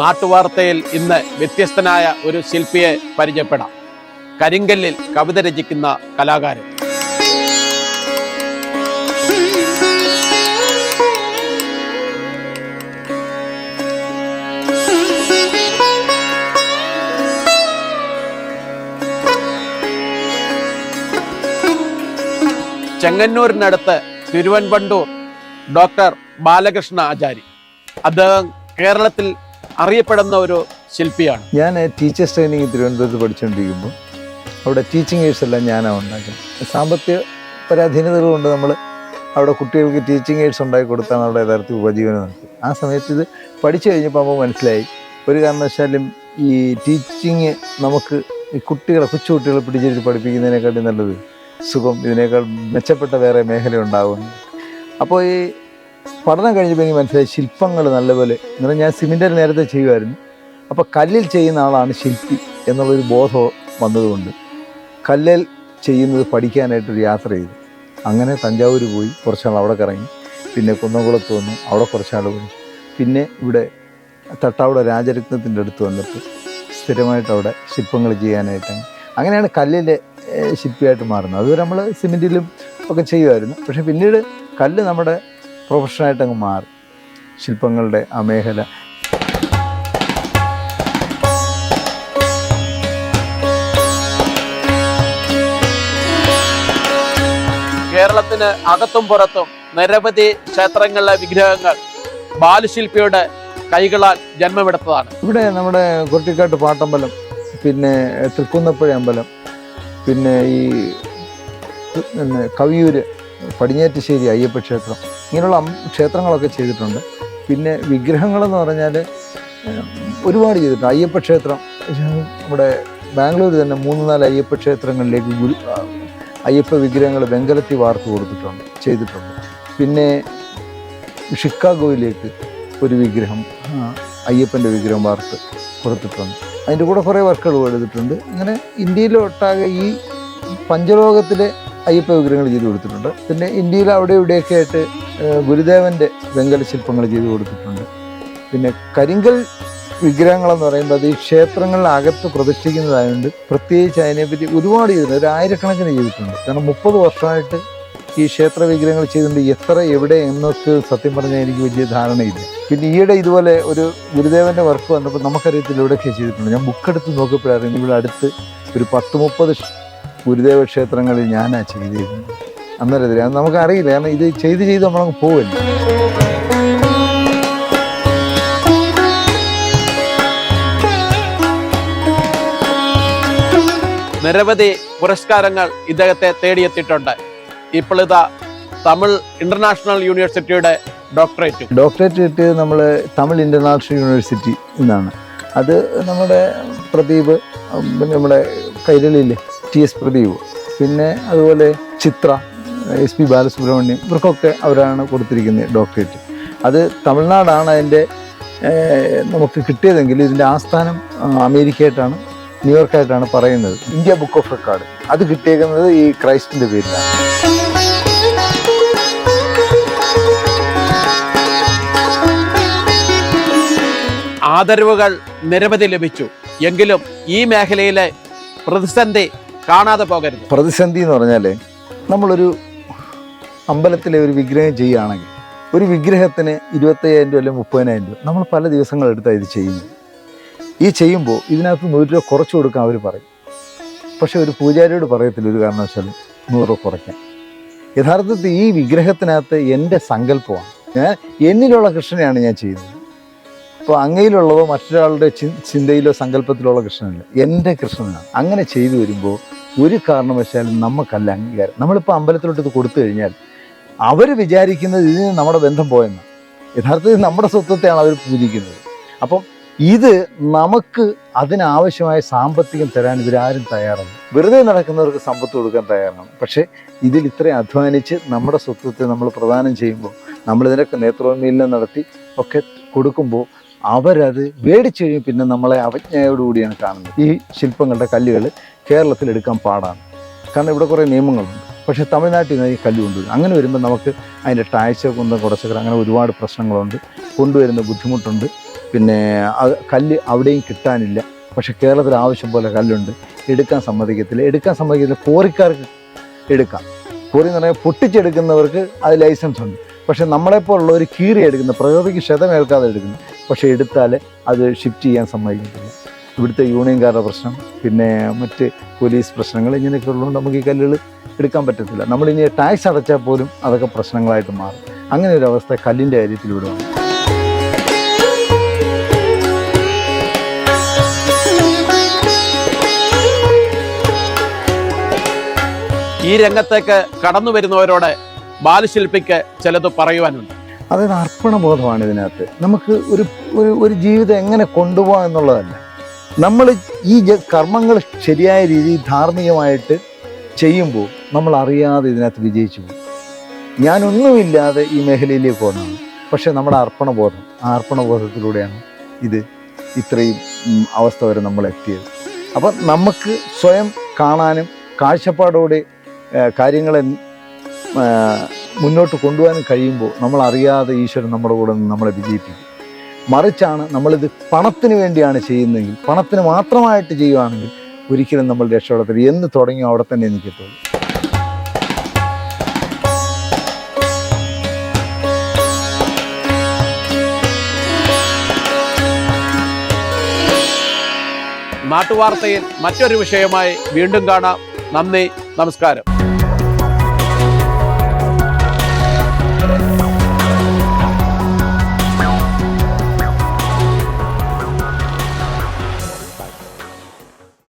നാട്ടുവാർത്തയിൽ ഇന്ന് വ്യത്യസ്തനായ ഒരു ശില്പിയെ പരിചയപ്പെടാം. കരിങ്കല്ലിൽ കവിത രചിക്കുന്ന കലാകാരൻ. ചെങ്ങന്നൂരിനടുത്ത് തിരുവൻപണ്ടൂർ ഡോക്ടർ ബാലകൃഷ്ണ ആചാരി. അദ്ദേഹം കേരളത്തിൽ അറിയപ്പെടുന്ന ഒരു ശില്പിയാണ്. ഞാൻ ടീച്ചേഴ്സ് ട്രെയിനിങ് തിരുവനന്തപുരത്ത് പഠിച്ചുകൊണ്ടിരിക്കുമ്പോൾ അവിടെ ടീച്ചിങ് എയ്ഡ്സ് എല്ലാം ഞാനാണ് ഉണ്ടാക്കുന്നത്. സാമ്പത്തിക പരാധീനതകൾ കൊണ്ട് നമ്മൾ അവിടെ കുട്ടികൾക്ക് ടീച്ചിങ് എയ്ഡ്സ് ഉണ്ടാക്കി കൊടുത്താണ് അവിടെ യഥാർത്ഥ ഉപജീവനം നടത്തി ആ സമയത്ത് ഇത് പഠിച്ചു കഴിഞ്ഞപ്പോൾ നമുക്ക് മനസ്സിലായി. ഒരു കാരണവശാലും ഈ ടീച്ചിങ് നമുക്ക് ഈ കുട്ടികളെ കൊച്ചുകുട്ടികളെ പിടിച്ചിട്ട് പഠിപ്പിക്കുന്നതിനെക്കാട്ടി നല്ലത് സുഖം. ഇതിനേക്കാൾ മെച്ചപ്പെട്ട വേറെ മേഖല ഉണ്ടാകും അപ്പോൾ ഈ പഠനം കഴിഞ്ഞപ്പോൾ എനിക്ക് മനസ്സിലായി ശില്പങ്ങൾ നല്ലപോലെ. എന്ന് പറഞ്ഞാൽ ഞാൻ സിമെന്റിൽ നേരത്തെ ചെയ്യുമായിരുന്നു അപ്പോൾ കല്ലിൽ ചെയ്യുന്ന ആളാണ് ശില്പി എന്നുള്ളൊരു ബോധം വന്നതുകൊണ്ട് കല്ലിൽ ചെയ്യുന്നത് പഠിക്കാനായിട്ടൊരു യാത്ര ചെയ്തു. അങ്ങനെ തഞ്ചാവൂർ പോയി. കുറച്ചാൾ അവിടെ കറങ്ങി. പിന്നെ കുന്നംകുളത്ത് വന്നു. അവിടെ കുറച്ചാൾ പോയി പിന്നെ ഇവിടെ തട്ടാവിടെ രാജരത്നത്തിന്റെ അടുത്ത് വന്നിട്ട് സ്ഥിരമായിട്ട് അവിടെ ശില്പങ്ങൾ ചെയ്യാനായിട്ടാണ് അങ്ങനെയാണ് കല്ലിലെ ഏഹ്, ശില്പിയായിട്ട് മാറുന്നത്. അതുവരെ നമ്മൾ സിമെന്റിലും ഒക്കെ ചെയ്യുമായിരുന്നു പക്ഷേ പിന്നീട് കല്ല് നമ്മുടെ പ്രൊഫഷനായിട്ട് അങ്ങ് മാറി. ശില്പങ്ങളുടെ ആ മേഖല. കേരളത്തിന് അകത്തും പുറത്തും നിരവധി ക്ഷേത്രങ്ങളിലെ വിഗ്രഹങ്ങൾ ബാലുശില്പിയുടെ കൈകളാൽ ജന്മമെടുത്തതാണ്. ഇവിടെ നമ്മുടെ കൊട്ടിക്കാട്ട് പാട്ടമ്പലം പിന്നെ തൃക്കുന്നപ്പുഴ അമ്പലം പിന്നെ ഈ പിന്നെ കവിയൂര് പടിഞ്ഞാറ്റുശ്ശേരി അയ്യപ്പ ക്ഷേത്രം ഇങ്ങനെയുള്ള ക്ഷേത്രങ്ങളൊക്കെ ചെയ്തിട്ടുണ്ട്. പിന്നെ വിഗ്രഹങ്ങളെന്ന് പറഞ്ഞാൽ ഒരുപാട് ചെയ്തിട്ടുണ്ട്. അയ്യപ്പ ക്ഷേത്രം നമ്മുടെ ബാംഗ്ലൂർ തന്നെ മൂന്ന് നാല് അയ്യപ്പ ക്ഷേത്രങ്ങളിലേക്ക് ഗുരു അയ്യപ്പ വിഗ്രഹങ്ങൾ വെങ്കലത്തി വാർത്ത് കൊടുത്തിട്ടുണ്ട് ചെയ്തിട്ടുണ്ട്. പിന്നെ ഷിക്കാഗോയിലേക്ക് ഒരു വിഗ്രഹം അയ്യപ്പന്റെ വിഗ്രഹം വാർത്ത് കൊടുത്തിട്ടുണ്ട്. അതിന്റെ കൂടെ കുറേ വർക്കുകൾ എടുത്തിട്ടുണ്ട് അങ്ങനെ ഇന്ത്യയിലൊട്ടാകെ ഈ പഞ്ചലോകത്തിലെ അയ്യപ്പ വിഗ്രഹങ്ങൾ ചെയ്തു കൊടുത്തിട്ടുണ്ട്. പിന്നെ ഇന്ത്യയിൽ അവിടെ ഇവിടെയൊക്കെ ആയിട്ട് ഗുരുദേവന്റെ വെങ്കല ശില്പങ്ങൾ ചെയ്തു കൊടുത്തിട്ടുണ്ട്. പിന്നെ കരിങ്കൽ വിഗ്രഹങ്ങളെന്ന് പറയുമ്പോൾ അത് ഈ ക്ഷേത്രങ്ങളിലകത്ത് പ്രതിഷ്ഠിക്കുന്നതായതുകൊണ്ട് പ്രത്യേകിച്ച് അതിനെപ്പറ്റി ഒരുപാട് ചെയ്തിട്ടുണ്ട്. ഒരു ആയിരക്കണക്കിന് ചെയ്തിട്ടുണ്ട്. കാരണം മുപ്പത് വർഷമായിട്ട് ഈ ക്ഷേത്ര വിഗ്രഹങ്ങൾ ചെയ്തുകൊണ്ട് എത്ര എവിടെ എന്നൊക്കെ സത്യം പറഞ്ഞാൽ എനിക്ക് വലിയ ധാരണയില്ല. പിന്നെ ഈയിടെ ഇതുപോലെ ഒരു ഗുരുദേവന്റെ വർക്ക് വന്നപ്പോൾ നമുക്കറിയത്തില്ല ഇവിടെയൊക്കെ ചെയ്തിട്ടുണ്ട്. ഞാൻ ബുക്ക് എടുത്ത് നോക്കിയപ്പോഴാണ് ഇവിടെ അടുത്ത് ഒരു പത്ത് മുപ്പത് ഗുരുദേവ ക്ഷേത്രങ്ങളിൽ ഞാനാ ചെയ്തിരുന്നത്. അന്നേരം ഇതിൽ. അത് നമുക്കറിയില്ല. കാരണം ഇത് ചെയ്ത് ചെയ്ത് നമ്മളങ്ങ് പോവില്ല. നിരവധി പുരസ്കാരങ്ങൾ ഇദ്ദേഹത്തെ തേടിയെത്തിയിട്ടുണ്ട്. ഇപ്പോഴിത തമിഴ് ഇന്റർനാഷണൽ യൂണിവേഴ്സിറ്റിയുടെ ഡോക്ടറേറ്റ്. ഡോക്ടറേറ്റ് കിട്ടിയത് നമ്മൾ തമിഴ് ഇന്റർനാഷണൽ യൂണിവേഴ്സിറ്റി എന്നാണ്. അത് നമ്മുടെ പ്രദീപ് പിന്നെ നമ്മുടെ കൈരളിയില്ലേ? T S Pradeep. പിന്നെ അതുപോലെ ചിത്ര എസ് പി ബാലസുബ്രഹ്മണ്യം ഇവർക്കൊക്കെ അവരാണ് കൊടുത്തിരിക്കുന്നത് ഡോക്ടറേറ്റ് അത് തമിഴ്നാടാണ് അതിന്റെ നമുക്ക് കിട്ടിയതെങ്കിൽ ഇതിന്റെ ആസ്ഥാനം അമേരിക്കയായിട്ടാണ് ന്യൂയോർക്കായിട്ടാണ് പറയുന്നത്. ഇന്ത്യ ബുക്ക് ഓഫ് റെക്കോർഡ് അത് കിട്ടിയേക്കുന്നത് ഈ ക്രൈസ്റ്റിന്റെ പേരിലാണ്. ആദരവുകൾ നിരവധി ലഭിച്ചു. എങ്കിലും ഈ മേഖലയിലെ പ്രതിസന്ധി കാണാതെ പോകരുത്. പ്രതിസന്ധി എന്ന് പറഞ്ഞാൽ നമ്മളൊരു അമ്പലത്തിലെ ഒരു വിഗ്രഹം ചെയ്യുകയാണെങ്കിൽ ഒരു വിഗ്രഹത്തിന് ഇരുപത്തയ്യായിരം രൂപ അല്ലെങ്കിൽ മുപ്പതിനായിരം രൂപ നമ്മൾ പല ദിവസങ്ങളെടുത്താണ് ഇത് ചെയ്യുന്നത്. ഈ ചെയ്യുമ്പോൾ ഇതിനകത്ത് നൂറ് രൂപ കുറച്ച് കൊടുക്കാൻ അവർ പറയും. പക്ഷേ ഒരു പൂജാരിയോട് പറയത്തില്ല ഒരു കാരണവശാലും നൂറ് രൂപ കുറയ്ക്കാൻ. യഥാർത്ഥത്തിൽ ഈ വിഗ്രഹത്തിനകത്ത് എന്റെ സങ്കല്പമാണ്. ഞാൻ എന്നിലുള്ള കൃഷ്ണനെയാണ് ഞാൻ ചെയ്യുന്നത്. അപ്പോൾ അങ്ങയിലുള്ളതോ മറ്റൊരാളുടെ ചിന്തയിലോ സങ്കല്പത്തിലുള്ള കൃഷ്ണനല്ല. എന്റെ കൃഷ്ണനാണ്. അങ്ങനെ ചെയ്തു വരുമ്പോൾ ഒരു കാരണവശാലും നമുക്കല്ല അംഗീകാരം. നമ്മളിപ്പോൾ അമ്പലത്തിലോട്ട് ഇത് കൊടുത്തു കഴിഞ്ഞാൽ അവർ വിചാരിക്കുന്നത് ഇതിന് നമ്മുടെ ബന്ധം പോയെന്ന്. യഥാർത്ഥത്തിൽ നമ്മുടെ സ്വത്വത്തെയാണ് അവർ പൂജിക്കുന്നത്. അപ്പം ഇത് നമുക്ക് അതിനാവശ്യമായ സാമ്പത്തികം തരാൻ ഇവരാരും തയ്യാറാണ് വെറുതെ നടക്കുന്നവർക്ക് സമ്പത്ത് കൊടുക്കാൻ തയ്യാറാണ്. പക്ഷേ ഇതിൽ ഇത്രയും അധ്വാനിച്ച് നമ്മുടെ സ്വത്വത്തെ നമ്മൾ പ്രദാനം ചെയ്യുമ്പോൾ നമ്മളിതിനൊക്കെ നേത്രോന്മീലനം നടത്തി ഒക്കെ കൊടുക്കുമ്പോൾ അവരത് മേടിച്ചു കഴിഞ്ഞ് പിന്നെ നമ്മളെ അവജ്ഞയോടുകൂടിയാണ് കാണുന്നത്. ഈ ശില്പങ്ങളുടെ കല്ലുകൾ കേരളത്തിൽ എടുക്കാൻ പാടാണ്. കാരണം ഇവിടെ കുറേ നിയമങ്ങളുണ്ട്. പക്ഷേ തമിഴ്നാട്ടിൽ നിന്ന് ഈ കല്ല് കൊണ്ടുവരും. അങ്ങനെ വരുമ്പോൾ നമുക്ക് അതിന്റെ ടാഴ്ച കുന്തം കുറച്ചൊക്കെ അങ്ങനെ ഒരുപാട് പ്രശ്നങ്ങളുണ്ട്. കൊണ്ടുവരുന്ന ബുദ്ധിമുട്ടുണ്ട്. പിന്നെ അത് കല്ല് അവിടെയും കിട്ടാനില്ല. പക്ഷേ കേരളത്തിൽ ആവശ്യം പോലെ കല്ലുണ്ട്. എടുക്കാൻ സമ്മതിക്കത്തില്ല. എടുക്കാൻ സമ്മതിക്കത്തില്ല. കോറിക്കാർക്ക് എടുക്കാം. കോറി എന്ന് പറഞ്ഞാൽ പൊട്ടിച്ചെടുക്കുന്നവർക്ക് അത് ലൈസൻസ് ഉണ്ട്. പക്ഷെ നമ്മളെപ്പോലുള്ളവർ കീറി എടുക്കുന്ന പ്രകൃതിക്ക് ക്ഷതമേൽക്കാതെ എടുക്കുന്നു പക്ഷെ എടുത്താൽ അത് ഷിഫ്റ്റ് ചെയ്യാൻ സമ്മതിക്കുന്നില്ല ഇവിടുത്തെ യൂണിയൻകാരുടെ പ്രശ്നം പിന്നെ മറ്റ് പോലീസ് പ്രശ്നങ്ങൾ ഇങ്ങനെയൊക്കെ ഉള്ളതുകൊണ്ട് നമുക്ക് ഈ കല്ലുകൾ എടുക്കാൻ പറ്റത്തില്ല. നമ്മളിനി ടാക്സ് അടച്ചാൽ പോലും അതൊക്കെ പ്രശ്നങ്ങളായിട്ട് മാറും. അങ്ങനെ ഒരു അവസ്ഥ കല്ലിന്റെ കാര്യത്തിൽ ഇവിടെ വന്നു. ഈ രംഗത്തേക്ക് കടന്നു വരുന്നവരോട് ബാലശില്പിക്ക് ചിലത് പറയുവാനുണ്ട്. അതായത് അർപ്പണബോധമാണ് ഇതിനകത്ത്. നമുക്ക് ഒരു ഒരു ഒരു ജീവിതം എങ്ങനെ കൊണ്ടുപോകാം എന്നുള്ളതല്ല. നമ്മൾ ഈ കർമ്മങ്ങൾ ശരിയായ രീതിയിൽ ധാർമ്മികമായിട്ട് ചെയ്യുമ്പോൾ നമ്മൾ അറിയാതെ ഇതിനകത്ത് വിജയിച്ചു പോകും. ഞാനൊന്നുമില്ലാതെ ഈ മേഖലയിലേക്ക് പോകണം പക്ഷേ നമ്മുടെ അർപ്പണബോധം ആ അർപ്പണബോധത്തിലൂടെയാണ് ഇത് ഇത്രയും അവസ്ഥ വരെ നമ്മൾ എത്തിയത്. അപ്പം നമുക്ക് സ്വയം കാണാനും കാഴ്ചപ്പാടോടെ കാര്യങ്ങളെ മുന്നോട്ട് കൊണ്ടുപോകാൻ കഴിയുമ്പോൾ നമ്മൾ അറിയാതെ ഈശ്വരൻ നമ്മുടെ കൂടെ നിന്ന് നമ്മളെ വിജയിപ്പിക്കും. മറിച്ചാണ് നമ്മളിത് പണത്തിന് വേണ്ടിയാണ് ചെയ്യുന്നതെങ്കിൽ പണത്തിന് മാത്രമായിട്ട് ചെയ്യുകയാണെങ്കിൽ ഒരിക്കലും നമ്മൾ രക്ഷപ്പെടത്തില്ല. എന്ന് തുടങ്ങി അവിടെ തന്നെ എനിക്ക് തോന്നും നാട്ടുവാർത്തയിൽ മറ്റൊരു വിഷയമായി വീണ്ടും കാണാം. നന്ദി നമസ്കാരം.